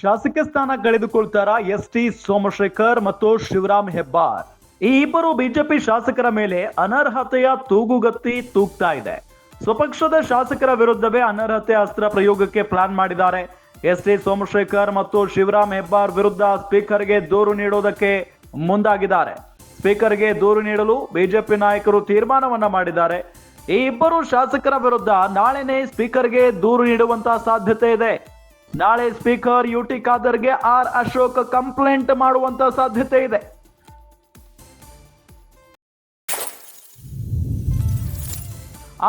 ಶಾಸಕ ಸ್ಥಾನ ಕಳೆದುಕೊಳ್ತಾರ S T Somashekar ಮತ್ತು ಶಿವರಾಮ್ ಹೆಬ್ಬಾರ್. ಈ ಇಬ್ಬರು ಬಿಜೆಪಿ ಶಾಸಕರ ಮೇಲೆ ಅನರ್ಹತೆಯ ತೂಗುಗತ್ತಿ ತೂಗ್ತಾ ಇದೆ. ಸ್ವಪಕ್ಷದ ಶಾಸಕರ ವಿರುದ್ಧವೇ ಅನರ್ಹತೆ ಅಸ್ತ್ರ ಪ್ರಯೋಗಕ್ಕೆ ಪ್ಲಾನ್ ಮಾಡಿದ್ದಾರೆ. ಎಸ್ ಟಿ ಸೋಮಶೇಖರ್ ಮತ್ತು ಶಿವರಾಮ್ ಹೆಬ್ಬಾರ್ ವಿರುದ್ಧ ಸ್ಪೀಕರ್ಗೆ ದೂರು ನೀಡುವುದಕ್ಕೆ ಮುಂದಾಗಿದ್ದಾರೆ. ಸ್ಪೀಕರ್ಗೆ ದೂರು ನೀಡಲು ಬಿಜೆಪಿ ನಾಯಕರು ತೀರ್ಮಾನವನ್ನ ಮಾಡಿದ್ದಾರೆ. ಈ ಇಬ್ಬರು ಶಾಸಕರ ವಿರುದ್ಧ ನಾಳೆನೇ ಸ್ಪೀಕರ್ಗೆ ದೂರು ನೀಡುವಂತಹ ಸಾಧ್ಯತೆ ಇದೆ. ನಾಳೆ ಸ್ಪೀಕರ್ ಯು ಟಿ ಖಾದರ್ಗೆ ಆರ್ ಅಶೋಕ್ ಕಂಪ್ಲೇಂಟ್ ಮಾಡುವಂತ ಸಾಧ್ಯತೆ ಇದೆ.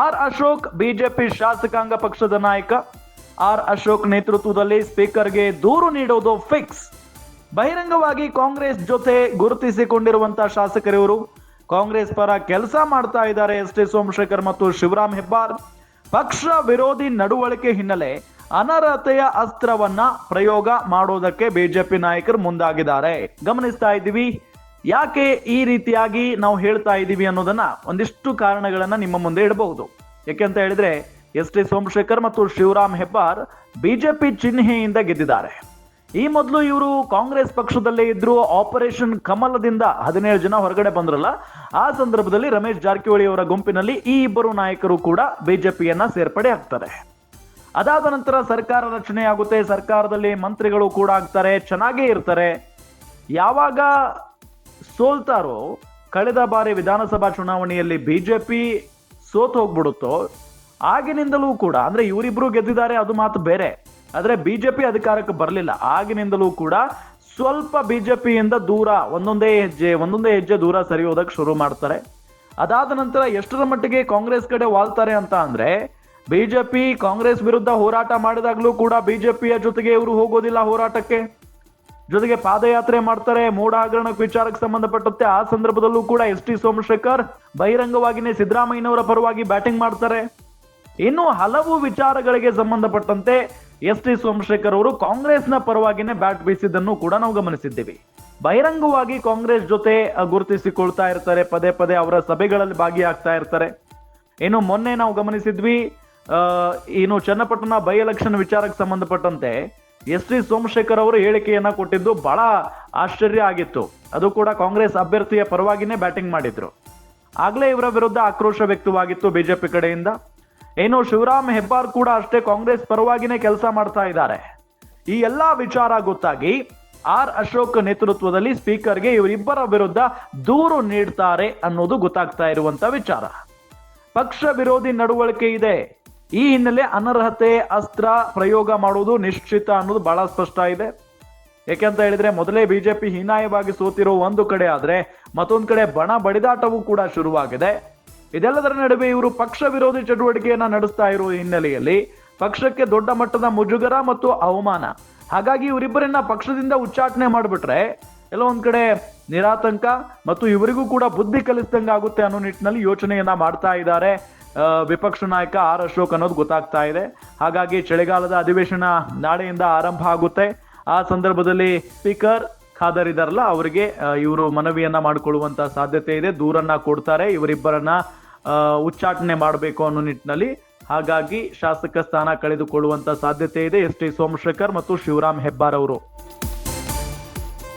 ಆರ್ ಅಶೋಕ್ ಬಿಜೆಪಿ ಶಾಸಕಾಂಗ ಪಕ್ಷದ ನಾಯಕ, ಆರ್ ಅಶೋಕ್ ನೇತೃತ್ವದಲ್ಲಿ ಸ್ಪೀಕರ್ಗೆ ದೂರು ನೀಡೋದು ಫಿಕ್ಸ್. ಬಹಿರಂಗವಾಗಿ ಕಾಂಗ್ರೆಸ್ ಜೊತೆ ಗುರುತಿಸಿಕೊಂಡಿರುವಂತಹ ಶಾಸಕರಿವರು ಕಾಂಗ್ರೆಸ್ ಪರ ಕೆಲಸ ಮಾಡ್ತಾ ಇದ್ದಾರೆ ಎಸ್ ಟಿ ಸೋಮಶೇಖರ್ ಮತ್ತು ಶಿವರಾಮ್ ಹೆಬ್ಬಾರ್. ಪಕ್ಷ ವಿರೋಧಿ ನಡವಳಿಕೆ ಹಿನ್ನೆಲೆ ಅನರ್ಹತೆಯ ಅಸ್ತ್ರವನ್ನ ಪ್ರಯೋಗ ಮಾಡೋದಕ್ಕೆ ಬಿಜೆಪಿ ನಾಯಕರು ಮುಂದಾಗಿದ್ದಾರೆ. ಗಮನಿಸ್ತಾ ಇದ್ದೀವಿ. ಯಾಕೆ ಈ ರೀತಿಯಾಗಿ ನಾವು ಹೇಳ್ತಾ ಇದ್ದೀವಿ ಅನ್ನೋದನ್ನ ಒಂದಿಷ್ಟು ಕಾರಣಗಳನ್ನ ನಿಮ್ಮ ಮುಂದೆ ಇಡಬಹುದು. ಯಾಕೆಂತ ಹೇಳಿದ್ರೆ, ಎಸ್ ಟಿ ಸೋಮಶೇಖರ್ ಮತ್ತು ಶಿವರಾಮ್ ಹೆಬ್ಬಾರ್ ಬಿಜೆಪಿ ಚಿಹ್ನೆಯಿಂದ ಗೆದ್ದಿದ್ದಾರೆ. ಈ ಮೊದಲು ಇವರು ಕಾಂಗ್ರೆಸ್ ಪಕ್ಷದಲ್ಲೇ ಇದ್ರು, ಆಪರೇಷನ್ ಕಮಲದಿಂದ ಹದಿನೇಳು ಜನ ಹೊರಗಡೆ ಬಂದ್ರಲ್ಲ, ಆ ಸಂದರ್ಭದಲ್ಲಿ ರಮೇಶ್ ಜಾರಕಿಹೊಳಿ ಅವರ ಗುಂಪಿನಲ್ಲಿ ಈ ಇಬ್ಬರು ನಾಯಕರು ಕೂಡ ಬಿಜೆಪಿಯನ್ನ ಸೇರ್ಪಡೆ ಆಗ್ತಾರೆ. ಅದಾದ ನಂತರ ಸರ್ಕಾರ ರಚನೆ ಆಗುತ್ತೆ ಸರ್ಕಾರದಲ್ಲಿ ಮಂತ್ರಿಗಳು ಕೂಡ ಆಗ್ತಾರೆ, ಚೆನ್ನಾಗೇ ಇರ್ತಾರೆ. ಯಾವಾಗ ಸೋಲ್ತಾರೋ, ಕಳೆದ ಬಾರಿ ವಿಧಾನಸಭಾ ಚುನಾವಣೆಯಲ್ಲಿ ಬಿಜೆಪಿ ಸೋತ್ ಹೋಗ್ಬಿಡುತ್ತೋ, ಆಗಿನಿಂದಲೂ ಕೂಡ, ಅಂದ್ರೆ ಇವರಿಬ್ರು ಗೆದ್ದಿದ್ದಾರೆ, ಅದು ಮಾತು ಬೇರೆ. ಆದ್ರೆ ಬಿಜೆಪಿ ಅಧಿಕಾರಕ್ಕೆ ಬರಲಿಲ್ಲ. ಆಗಿನಿಂದಲೂ ಕೂಡ ಸ್ವಲ್ಪ ಬಿಜೆಪಿಯಿಂದ ದೂರ, ಒಂದೊಂದೇ ಹೆಜ್ಜೆ ಒಂದೊಂದೇ ಹೆಜ್ಜೆ ದೂರ ಸರಿಯೋದಕ್ಕೆ ಶುರು ಮಾಡ್ತಾರೆ. ಅದಾದ ನಂತರ ಎಷ್ಟರ ಮಟ್ಟಿಗೆ ಕಾಂಗ್ರೆಸ್ ಕಡೆ ವಾಲ್ತಾರೆ ಅಂತ ಅಂದ್ರೆ ಬಿಜೆಪಿ ಕಾಂಗ್ರೆಸ್ ವಿರುದ್ಧ ಹೋರಾಟ ಮಾಡಿದಾಗಲೂ ಕೂಡ ಬಿಜೆಪಿಯ ಜೊತೆಗೆ ಇವರು ಹೋಗೋದಿಲ್ಲ ಹೋರಾಟಕ್ಕೆ. ಜೊತೆಗೆ ಪಾದಯಾತ್ರೆ ಮಾಡ್ತಾರೆ. ಮೋಡ ಹಗರಣ ವಿಚಾರಕ್ಕೆ ಸಂಬಂಧಪಟ್ಟಂತೆ ಆ ಸಂದರ್ಭದಲ್ಲೂ ಕೂಡ ಎಸ್ ಟಿ ಸೋಮಶೇಖರ್ ಬಹಿರಂಗವಾಗಿನೇ ಸಿದ್ದರಾಮಯ್ಯನವರ ಪರವಾಗಿ ಬ್ಯಾಟಿಂಗ್ ಮಾಡ್ತಾರೆ. ಇನ್ನು ಹಲವು ವಿಚಾರಗಳಿಗೆ ಸಂಬಂಧಪಟ್ಟಂತೆ ಎಸ್ ಟಿ ಸೋಮಶೇಖರ್ ಅವರು ಕಾಂಗ್ರೆಸ್ನ ಪರವಾಗಿನೇ ಬ್ಯಾಟ್ ಬೀಸಿದ್ದನ್ನು ಕೂಡ ನಾವು ಗಮನಿಸಿದ್ದೀವಿ. ಬಹಿರಂಗವಾಗಿ ಕಾಂಗ್ರೆಸ್ ಜೊತೆ ಗುರುತಿಸಿಕೊಳ್ತಾ ಇರ್ತಾರೆ. ಪದೇ ಪದೇ ಅವರ ಸಭೆಗಳಲ್ಲಿ ಭಾಗಿಯಾಗ್ತಾ ಇರ್ತಾರೆ. ಇನ್ನು ಮೊನ್ನೆ ನಾವು ಗಮನಿಸಿದ್ವಿ ಇನ್ನು ಚನ್ನಪಟ್ಟಣ ಬೈ ಎಲೆಕ್ಷನ್ ವಿಚಾರಕ್ಕೆ ಸಂಬಂಧಪಟ್ಟಂತೆ ಎಸ್ ಟಿ ಸೋಮಶೇಖರ್ ಅವರು ಹೇಳಿಕೆಯನ್ನ ಕೊಟ್ಟಿದ್ದು ಬಹಳ ಆಶ್ಚರ್ಯ ಆಗಿತ್ತು. ಅದು ಕೂಡ ಕಾಂಗ್ರೆಸ್ ಅಭ್ಯರ್ಥಿಯ ಪರವಾಗಿನೇ ಬ್ಯಾಟಿಂಗ್ ಮಾಡಿದ್ರು. ಆಗ್ಲೇ ಇವರ ವಿರುದ್ಧ ಆಕ್ರೋಶ ವ್ಯಕ್ತವಾಗಿತ್ತು ಬಿಜೆಪಿ ಕಡೆಯಿಂದ. ಏನು ಶಿವರಾಮ್ ಹೆಬ್ಬಾರ್ ಕೂಡ ಅಷ್ಟೇ ಕಾಂಗ್ರೆಸ್ ಪರವಾಗಿನೇ ಕೆಲಸ ಮಾಡ್ತಾ ಇದ್ದಾರೆ. ಈ ಎಲ್ಲಾ ವಿಚಾರ ಗೊತ್ತಾಗಿ ಆರ್ ಅಶೋಕ್ ನೇತೃತ್ವದಲ್ಲಿ ಸ್ಪೀಕರ್ಗೆ ಇವರಿಬ್ಬರ ವಿರುದ್ಧ ದೂರು ನೀಡ್ತಾರೆ ಅನ್ನೋದು ಗೊತ್ತಾಗ್ತಾ ಇರುವಂತ ವಿಚಾರ. ಪಕ್ಷ ವಿರೋಧಿ ನಡವಳಿಕೆ ಇದೆ. ಈ ಹಿನ್ನೆಲೆ ಅನರ್ಹತೆ ಅಸ್ತ್ರ ಪ್ರಯೋಗ ಮಾಡುವುದು ನಿಶ್ಚಿತ ಅನ್ನೋದು ಬಹಳ ಸ್ಪಷ್ಟ ಇದೆ. ಯಾಕೆಂತ ಹೇಳಿದ್ರೆ ಮೊದಲೇ ಬಿಜೆಪಿ ಹೀನಾಯವಾಗಿ ಸೋತಿರೋ ಒಂದು ಕಡೆ ಆದ್ರೆ ಮತ್ತೊಂದು ಕಡೆ ಬಣ ಬಡಿದಾಟವೂ ಕೂಡ ಶುರುವಾಗಿದೆ. ಇದೆಲ್ಲದರ ನಡುವೆ ಇವರು ಪಕ್ಷ ವಿರೋಧಿ ಚಟುವಟಿಕೆಯನ್ನ ನಡೆಸ್ತಾ ಇರುವ ಹಿನ್ನೆಲೆಯಲ್ಲಿ ಪಕ್ಷಕ್ಕೆ ದೊಡ್ಡ ಮಟ್ಟದ ಮುಜುಗರ ಮತ್ತು ಅವಮಾನ. ಹಾಗಾಗಿ ಇವರಿಬ್ಬರನ್ನ ಪಕ್ಷದಿಂದ ಉಚ್ಚಾಟನೆ ಮಾಡಿಬಿಟ್ರೆ ಎಲ್ಲೋ ಒಂದ್ ಕಡೆ ನಿರಾತಂಕ ಮತ್ತು ಇವರಿಗೂ ಕೂಡ ಬುದ್ಧಿ ಕಲಿಸ್ದಂಗೆ ಆಗುತ್ತೆ ಅನ್ನೋ ನಿಟ್ಟಿನಲ್ಲಿ ಯೋಚನೆಯನ್ನ ಮಾಡ್ತಾ ಇದ್ದಾರೆ. ವಿಪಕ್ಷ ನಾಯಕ ಆರ್ ಅಶೋಕ್ ಅನ್ನೋದು ಗೊತ್ತಾಗ್ತಾ ಇದೆ. ಹಾಗಾಗಿ ಚಳಿಗಾಲದ ಅಧಿವೇಶನ ನಾಳೆಯಿಂದ ಆರಂಭ ಆಗುತ್ತೆ. ಆ ಸಂದರ್ಭದಲ್ಲಿ ಸ್ಪೀಕರ್ ಖಾದರ್ ಇದಾರಲ್ಲ, ಅವರಿಗೆ ಇವರು ಮನವಿಯನ್ನ ಮಾಡಿಕೊಳ್ಳುವಂತ ಸಾಧ್ಯತೆ ಇದೆ. ದೂರನ್ನ ಕೊಡ್ತಾರೆ. ಇವರಿಬ್ಬರನ್ನ ಉಚ್ಚಾಟನೆ ಮಾಡಬೇಕು ಅನ್ನೋ ನಿಟ್ಟಿನಲ್ಲಿ. ಹಾಗಾಗಿ ಶಾಸಕ ಸ್ಥಾನ ಕಳೆದುಕೊಳ್ಳುವಂತ ಸಾಧ್ಯತೆ ಇದೆ. ಎಸ್ ಟಿ ಸೋಮಶೇಖರ್ ಮತ್ತು ಶಿವರಾಮ್ ಹೆಬ್ಬಾರ್ ಅವರು.